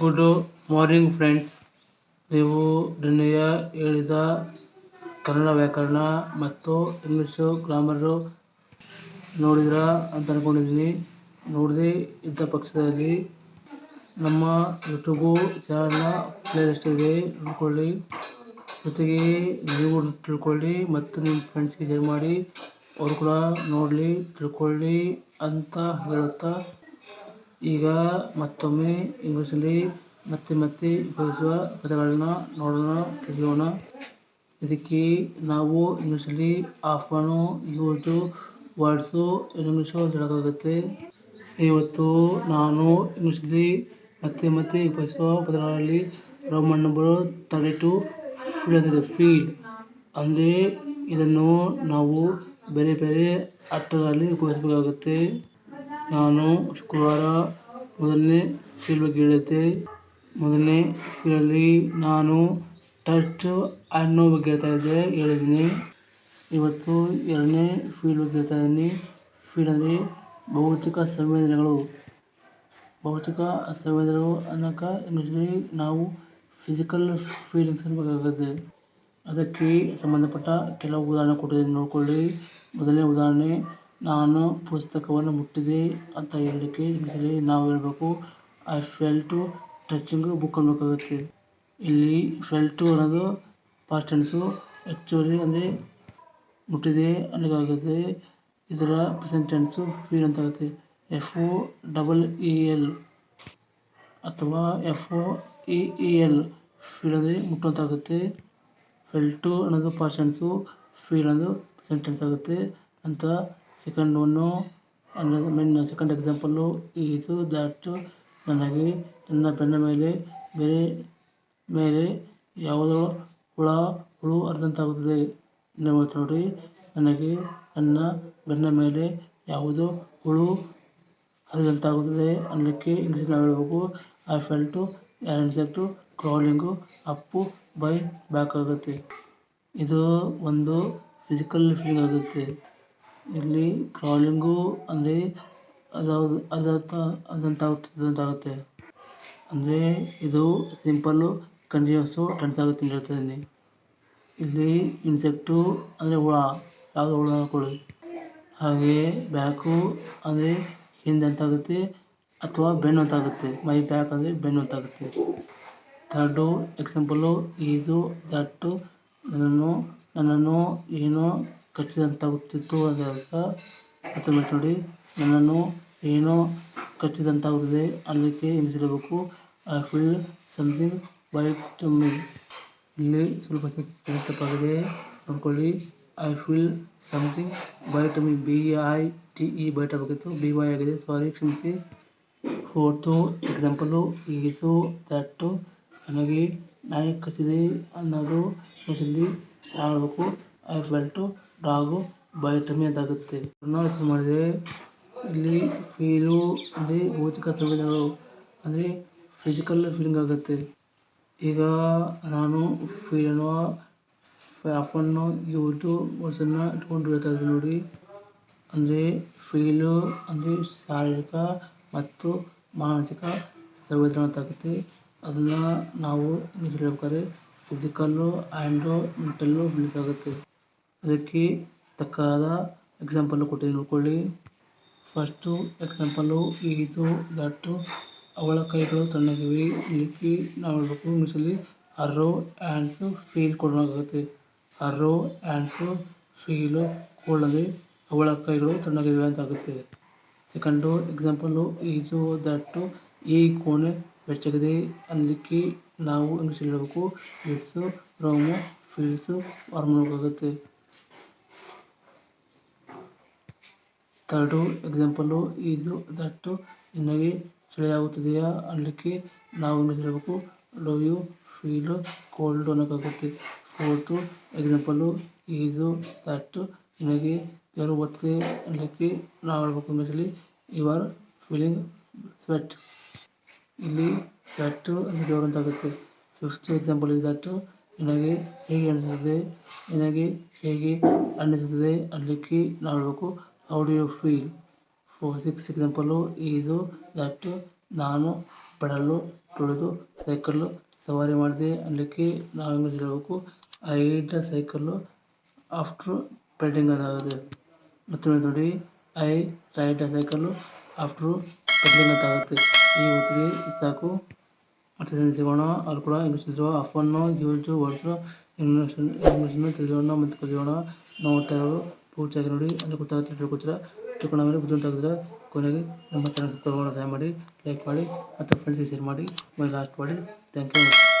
Good morning friends ನೀವು ನಿನ್ನೆಯ ಹೇಳಿದ ಕನ್ನಡ ವ್ಯಾಕರಣ ಮತ್ತು ಇಂಗ್ಲೀಷು ಗ್ರಾಮರು ನೋಡಿದ್ರ ಅಂತ ಅಂದ್ಕೊಂಡಿದ್ದೀನಿ ನೋಡದೆ ಇದ್ದ ಪಕ್ಷದಲ್ಲಿ ನಮ್ಮ ಯೂಟ್ಯೂಬು ಚಾನಲ್ನ ಪ್ಲೇಲಿಸ್ಟ್ ಇದೆ, ನೋಡ್ಕೊಳ್ಳಿ. ಜೊತೆಗೆ ನೀವು ತಿಳ್ಕೊಳ್ಳಿ ಮತ್ತು ನಿಮ್ಮ ಫ್ರೆಂಡ್ಸ್ಗೆ ಶೇರ್ ಮಾಡಿ. ಅವ್ರು ಕೂಡ ನೋಡಲಿ, ತಿಳ್ಕೊಳ್ಳಿ ಅಂತ ಹೇಳುತ್ತಾ ಈಗ ಮತ್ತೊಮ್ಮೆ ಇಂಗ್ಲೀಷಲ್ಲಿ ಮತ್ತೆ ಮತ್ತೆ ಉಪಯೋಗಿಸುವ ಪದಗಳನ್ನ ನೋಡೋಣ, ತಿಳಿಯೋಣ. ಇದಕ್ಕೆ ನಾವು ಇಂಗ್ಲೀಷಲ್ಲಿ ಆಫನು ಯೂಸು ವರ್ಡ್ಸು ಇಂಗ್ಲೀಷು ಹೇಳೋಕ್ಕಾಗುತ್ತೆ. ಇವತ್ತು ನಾನು ಇಂಗ್ಲೀಷಲ್ಲಿ ಮತ್ತೆ ಮತ್ತೆ ಉಪಯೋಗಿಸುವ ಪದಗಳಲ್ಲಿ Roman number thirty two feel ಅಂತಿದೆ ಫೀಲ್ ಅಂದರೆ ಇದನ್ನು ನಾವು ಬೇರೆ ಬೇರೆ ಅರ್ಥಗಳಲ್ಲಿ ಉಪಯೋಗಿಸಬೇಕಾಗುತ್ತೆ. ನಾನು ಶುಕ್ರವಾರ ಮೊದಲನೇ ಫೀಲ್ ಬಗ್ಗೆ ಹೇಳಿದ್ದೆ ಮೊದಲನೇ ಫೀಲ್ಡಲ್ಲಿ ನಾನು ಟಚ್ ಅನ್ನೋ ಬಗ್ಗೆ ಹೇಳ್ತಾ ಇದ್ದೆ, ಹೇಳಿದ್ದೀನಿ. ಇವತ್ತು ಎರಡನೇ ಫೀಲ್ ಬಗ್ಗೆ ಹೇಳ್ತಾ ಇದ್ದೀನಿ. ಫೀಲ್ಡಲ್ಲಿ ಭೌತಿಕ ಸಂವೇದನೆಗಳು. ಭೌತಿಕ ಸಂವೇದನೆಗಳು ಅನ್ನೋಕೆ ಇಂಗ್ಲೀಷಲ್ಲಿ ನಾವು ಫಿಸಿಕಲ್ ಫೀಲಿಂಗ್ಸ್ ಅನ್ನಬೇಕಾಗುತ್ತೆ ಅದಕ್ಕೆ ಸಂಬಂಧಪಟ್ಟ ಕೆಲವು ಉದಾಹರಣೆ ಕೊಟ್ಟಿದ್ದೀನಿ, ನೋಡಿಕೊಳ್ಳಿ. ಮೊದಲನೇ ಉದಾಹರಣೆ ನಾನು ಪುಸ್ತಕವನ್ನು ಮುಟ್ಟಿದೆ ಅಂತ ಹೇಳಲಿಕ್ಕೆ ಇಂಗ್ಲೀಷಲ್ಲಿ ನಾವು ಹೇಳಬೇಕು ಐ ಫೆಲ್ಟು ಟಚಿಂಗು ಬುಕ್ ಅನ್ನಬೇಕಾಗುತ್ತೆ. ಇಲ್ಲಿ ಫೆಲ್ಟು ಅನ್ನೋದು ಪಾಸ್ಟ್ ಟೆನ್ಸು ಆ್ಯಕ್ಚುಲಿ ಅಂದರೆ ಮುಟ್ಟಿದೆ ಅನ್ನೋಕ್ಕಾಗುತ್ತೆ ಇದರ ಪ್ರೆಸೆಂಟ್ ಟೆನ್ಸು ಫೀಲ್ ಅಂತ ಆಗುತ್ತೆ F O double E L ಅಥವಾ F O E E L feel ಅಂದರೆ ಮುಟ್ಟುವಂತಾಗುತ್ತೆ ಫೆಲ್ಟು ಅನ್ನೋದು ಪಾಸ್ಟ್ ಟೆನ್ಸು ಫೀಲ್ ಅನ್ನೋದು ಪ್ರೆಸೆಂಟ್ ಟೆನ್ಸ್ ಆಗುತ್ತೆ. ನಂತರ ಸೆಕೆಂಡ್ ಒನ್ನು ಅನ್ನೋದು mean second example is that ನನಗೆ ನನ್ನ ಬೆನ್ನ ಮೇಲೆ ಬೇರೆ ಮೇಲೆ ಯಾವುದೋ ಹುಳ, ಹುಳು ಹರಿದಂತಾಗುತ್ತದೆ. ನೋಡಿ. ನನಗೆ ನನ್ನ ಬೆನ್ನ ಮೇಲೆ ಯಾವುದೋ ಹುಳು ಹರಿದಂತಾಗುತ್ತದೆ. ಅನ್ನಲಿಕ್ಕೆ ಇಂಗ್ಲಿಷ್ ನಾವು ಹೇಳಬೇಕು. I felt an insect crawling up by back ಆಗುತ್ತೆ. ಇದು ಒಂದು ಫಿಸಿಕಲ್ ಫೀಲಿಂಗ್ ಆಗುತ್ತೆ. ಇಲ್ಲಿ ಕ್ರಾಲಿಂಗು ಅಂದರೆ ಅದಾವುದು ಅದಂತ ಅದಂತಾಗುತ್ತೆ ಅಂದರೆ ಇದು ಸಿಂಪಲ್ಲು ಕಂಟಿನ್ಯೂಸು ಇಲ್ಲಿ ಇನ್ಸೆಕ್ಟು ಅಂದರೆ ಹುಳ, ಯಾವುದೋ ಹುಳ ಹಾಕೊಳ್ಳಿ. ಹಾಗೆ ಬ್ಯಾಕು ಅಂದರೆ ಹಿಂದೆ ಅಂತಾಗುತ್ತೆ ಅಥವಾ ಬೆನ್ನು ಅಂತಾಗುತ್ತೆ ಮೈ ಬ್ಯಾಕ್ ಅಂದರೆ ಬೆನ್ನು ಅಂತಾಗುತ್ತೆ ಥರ್ಡು ಎಕ್ಸಾಂಪಲ್ಲು ಈಜು ದಟ್ಟು ನನ್ನನ್ನು ನನ್ನನ್ನು, ಏನೋ ಕಚ್ಚಿದಂತಾಗುತ್ತಿತ್ತು ಮತ್ತೆ ಮತ್ತೆ ನೋಡಿ ನನ್ನನ್ನು ಏನೋ ಕಟ್ಟಿದಂತಾಗುತ್ತದೆ ಅದಕ್ಕೆ ಹೇಳಬೇಕು I feel something bite to me. ಇಲ್ಲಿ ಸ್ವಲ್ಪ ತಪ್ಪಾಗಿದೆ. ನೋಡ್ಕೊಳ್ಳಿ. I feel something bite to me. B I T E bite ಆಗಬೇಕಿತ್ತು. ಬಿ ವೈ ಆಗಿದೆ. ಸಾರಿ ಕ್ಷಮಿಸಿ. ಫೋರ್ತು ಎಕ್ಸಾಂಪಲು ಈಸು ದಟ್ಟು ನನಗೆ ನಾಯಿ ಕಚ್ಚಿದೆ ಅನ್ನೋದು ಇಂಗ್ಲೀಷಲ್ಲಿ ಹೇಳಬೇಕು I felt dog bite me ಅಂತಾಗುತ್ತೆ ಯೋಚನೆ ಮಾಡಿದೆ ಇಲ್ಲಿ ಫೀಲು ಅಂದರೆ ಭೌತಿಕ ಸಂವೇದನೆಗಳು, ಅಂದರೆ ಫಿಸಿಕಲ್ ಫೀಲಿಂಗ್ ಆಗುತ್ತೆ. ಈಗ ನಾನು ಫೀಲ್ ಅನ್ನುವ ಇವತ್ತು ವರ್ಡ್ಸನ್ನು ಇಟ್ಕೊಂಡು ಹೇಳ್ತಾ ನೋಡಿ. ಅಂದರೆ ಫೀಲು ಅಂದರೆ ಶಾರೀರಿಕ ಮತ್ತು ಮಾನಸಿಕ ಸಂವೇದನೆ ಅಂತಾಗುತ್ತೆ ಅದನ್ನು ನಾವು ಹೇಳ್ಬೇಕಾದ್ರೆ ಫಿಸಿಕಲ್ಲು ಆ್ಯಂಡು ಮೆಂಟಲ್ಲು ಆಗುತ್ತೆ. ಅದಕ್ಕೆ ತಕ್ಕಾದ ಎಕ್ಸಾಂಪಲ್ಲು ಕೊಟ್ಟಿದ್ದೀನಿ ನೋಡ್ಕೊಳ್ಳಿ. ಫಸ್ಟು ಎಕ್ಸಾಂಪಲ್ಲು ಈಸು ದಟ್ಟು ಅವಳ ಕೈಗಳು ಸಣ್ಣಗಿವೆ ಇದಕ್ಕೆ ನಾವು ಹೇಳಬೇಕು ಇಂಗ್ಲೀಷಲ್ಲಿ ಅರೋ ಆ್ಯಂಡ್ಸು ಫೀಲ್ ಕೊಡಬೇಕಾಗುತ್ತೆ ಅರ್ರೋ ಆ್ಯಂಡ್ಸು ಫೀಲು ಅಂದರೆ ಅವಳ ಕೈಗಳು ತಣ್ಣಗಿವೆ ಅಂತ ಆಗುತ್ತೆ ಸೆಕೆಂಡು ಎಕ್ಸಾಂಪಲ್ಲು ಈಸು ದಟ್ಟು ಈ ಕೋಣೆ ಬೆಚ್ಚಗಿದೆ. ಅನ್ನಲಿಕ್ಕೆ ನಾವು ಇಂಗ್ಲೀಷಲ್ಲಿ ಹೇಳಬೇಕು ಎಸ್ಸು ರೋಮು ಫೀಲ್ಸು ವಾರ್ಮ್ ಆಗಬೇಕಾಗುತ್ತೆ ಥರ್ಡು ಎಕ್ಸಾಂಪಲ್ಲು ಈಸು ದಟ್ಟು ನಿನಗೆ ಚಳಿಯಾಗುತ್ತಿದೆಯಾ ನಾವು ಏನು ಹೇಳಬೇಕು ಡೂ ಯು ಫೀಲ್ ಕೋಲ್ಡ್ ಅನ್ನೋಕ್ಕಾಗುತ್ತೆ ಫೋರ್ತು ಎಕ್ಸಾಂಪಲ್ಲು ಈಸು ದಟ್ಟು ನಿನಗೆ ಜ್ವರ ಬರ್ತಿದೆ ಅನ್ನಲಿಕ್ಕೆ ನಾವು ಹೇಳ್ಬೇಕು ಇಂಗ್ಲೀಷಲ್ಲಿ ಯು ಆರ್ ಫೀಲಿಂಗ್ ಸ್ವೆಟ್ ಇಲ್ಲಿ ಸ್ವೆಟ್ಟು ಅಂದರೆ ಬೆವರು ಅಂತಾಗುತ್ತೆ ಫಿಫ್ತ್ ಎಕ್ಸಾಂಪಲ್ ಈಸ್ ದಟ್ಟು ನಿನಗೆ ಹೇಗೆ ಅನಿಸುತ್ತದೆ ನಿನಗೆ ಹೇಗೆ ಅನ್ನಿಸುತ್ತದೆ? ಅನ್ನಲಿಕ್ಕೆ ನಾವು ಹೇಳಬೇಕು. How do you feel four six example ಇದು ದಟ್ ನಾನು ಪಡಲು ತುಳಿದು ಸೈಕಲ್ಲು ಸವಾರಿ ಮಾಡಿದೆ. ಅದಕ್ಕೆ ನಾವು ಇಂಗ್ಲೀಷ್ ಹೇಳಬೇಕು? I cycle cycle after pedalling ಅದಾಗುತ್ತೆ ಮತ್ತು ನೋಡಿ. I ride cycle after pedalling ಅಂತ ಆಗುತ್ತೆ ಈ ಹೊತ್ತಿಗೆ ಸಾಕು. ಮತ್ತೆ ಸಿಗೋಣ ಅಲ್ಲಿ ಕೂಡ ಇಂಗ್ಲೀಷ್ ತಿಳಿಸುವ ಅಫನ್ನು ಯೂಸ್ ವರ್ಡ್ಸ್ ಇಂಗ್ಲೀಷ್ ಇಂಗ್ಲೀಷನ್ನು ತಿಳಿಯೋಣ ಮತ್ತು ಕಲಿಯೋಣ. ನಾವು ಓದ್ತಾ ಆಗಿ ನೋಡಿ ಅಲ್ಲಿ ಗೊತ್ತಾಗುತ್ತೆ ತಿಳ್ಕೊತೀರ? ತಿಳ್ಕೊಂಡ ಮೇಲೆ ಬುದ್ಧಿವಂತ ಕೊನೆಗೆ ನಮ್ಮ ಚಾನಲ್ ಸಬ್ಸ್ಕ್ರೈಬ್ ಮಾಡಲು ಸಹಾಯ ಮಾಡಿ ಲೈಕ್ ಮಾಡಿ, ಮತ್ತು ಫ್ರೆಂಡ್ಸಿಗೆ ಶೇರ್ ಮಾಡಿ ಲಾಸ್ಟ್ ಮಾಡಿ ಥ್ಯಾಂಕ್ ಯು